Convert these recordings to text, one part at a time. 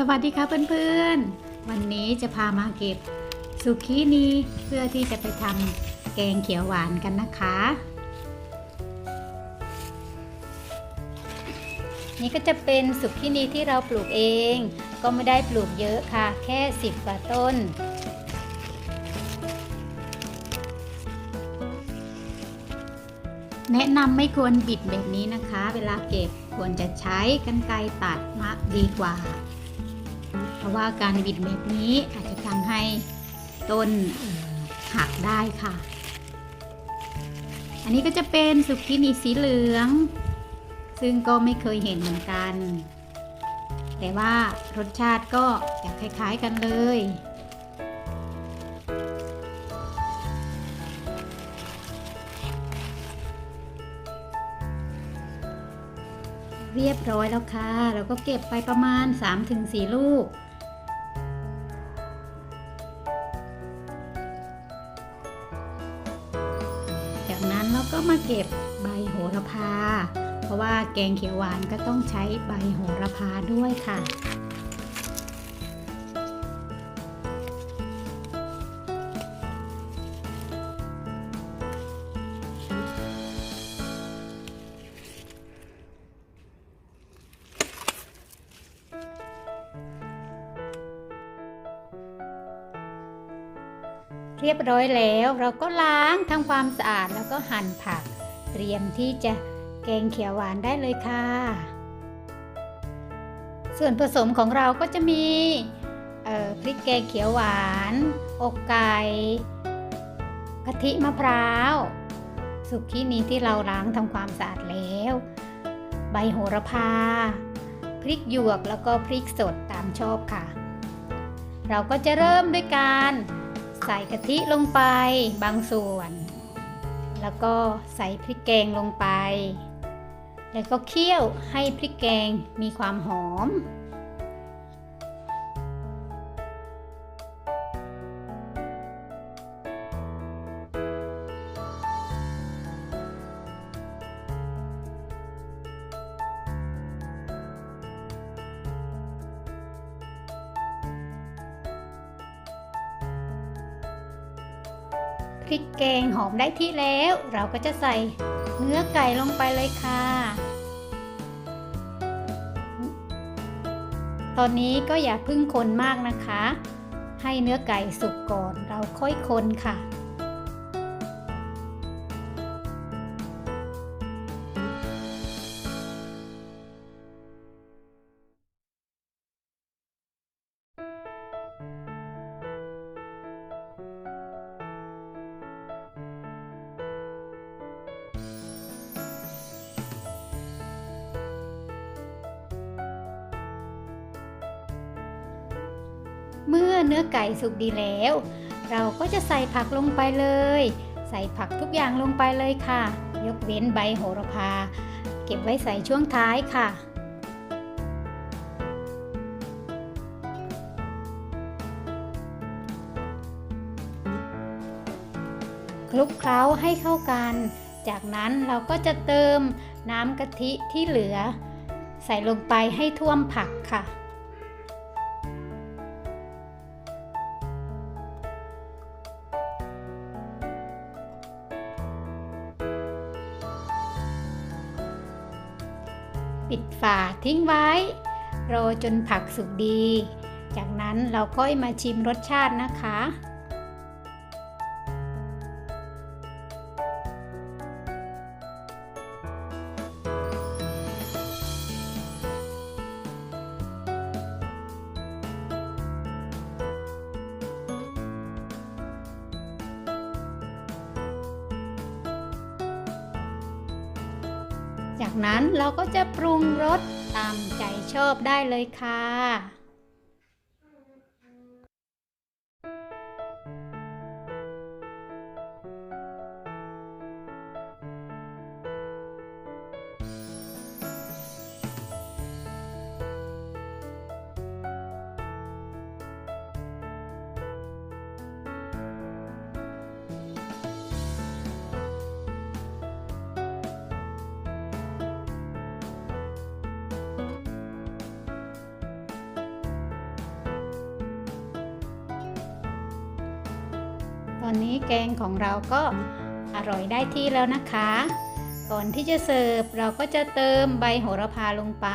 สวัสดีค่ะเพื่อนๆ วันนี้จะพามาเก็บสุกี้นีเพื่อที่จะไปทำแกงเขียวหวานกันนะคะ นี่ก็จะเป็นสุกี้นีที่เราปลูกเอง ก็ไม่ได้ปลูกเยอะค่ะ แค่ 10 กว่าต้น แนะนำไม่ควรบิดแบบนี้นะคะ เวลาเก็บควรจะใช้กรรไกรตัดมากดีกว่า ราะว่าการบิดแบบนี้อาจจะทำให้ต้นหักได้ค่ะ อันนี้ก็จะเป็นสุกี้นีสีเหลือง ซึ่งก็ไม่เคยเห็นเหมือนกัน แต่ว่ารสชาติก็จะคล้ายๆกันเลยเรียบร้อยแล้วค่ะ เราก็เก็บไปประมาณ 3-4 ลูก แล้วก็มาเก็บใบโหระพา เพราะว่าแกงเขียวหวานก็ต้องใช้ใบโหระพาด้วยค่ะ รียบร้อยแล้ว เราก็ล้างทำความสะอาดแล้วก็หั่นผัก เตรียมที่จะแกงเขียวหวานได้เลยค่ะ ส่วนผสมของเราก็จะมีพริกแกงเขียวหวาน อกไก่กะทิมะพร้าว สุกี้นี้ที่เราล้างทำความสะอาดแล้ว ใบโหระพา พริกหยวกแล้วก็พริกสดตามชอบค่ะ เราก็จะเริ่มด้วยการ ใส่กะทิลงไปบางส่วน แล้วก็ใส่พริกแกงลงไป แล้วก็เคี่ยวให้พริกแกงมีความหอม พริกแกงหอมได้ที่แล้ว เราก็จะใส่เนื้อไก่ลงไปเลยค่ะ ตอนนี้ก็อย่าพึ่งคนมากนะคะ ให้เนื้อไก่สุกก่อนเราค่อยคนค่ะ เมื่อเนื้อไก่สุกดีแล้ว เราก็จะใส่ผักลงไปเลย ใส่ผักทุกอย่างลงไปเลยค่ะ ยกเว้นใบโหระพา เก็บไว้ใส่ช่วงท้ายค่ะคลุกเคล้าให้เข้ากัน จากนั้นเราก็จะเติมน้ำกะทิที่เหลือ ใส่ลงไปให้ท่วมผักค่ะ ปิดฝาทิ้งไว้ รอจนผักสุกดี จากนั้นเราก็มาชิมรสชาตินะคะ จากนั้นเราก็จะปรุงรสตามใจชอบได้เลยค่ะ อนนี้แกงของเราก็อร่อยได้ที่แล้วนะคะ ก่อนที่จะเสิร์ฟเราก็จะเติมใบโหระพาลงไป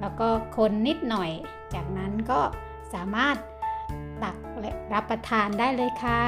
แล้วก็คนนิดหน่อย จากนั้นก็สามารถตักและรับประทานได้เลยค่ะ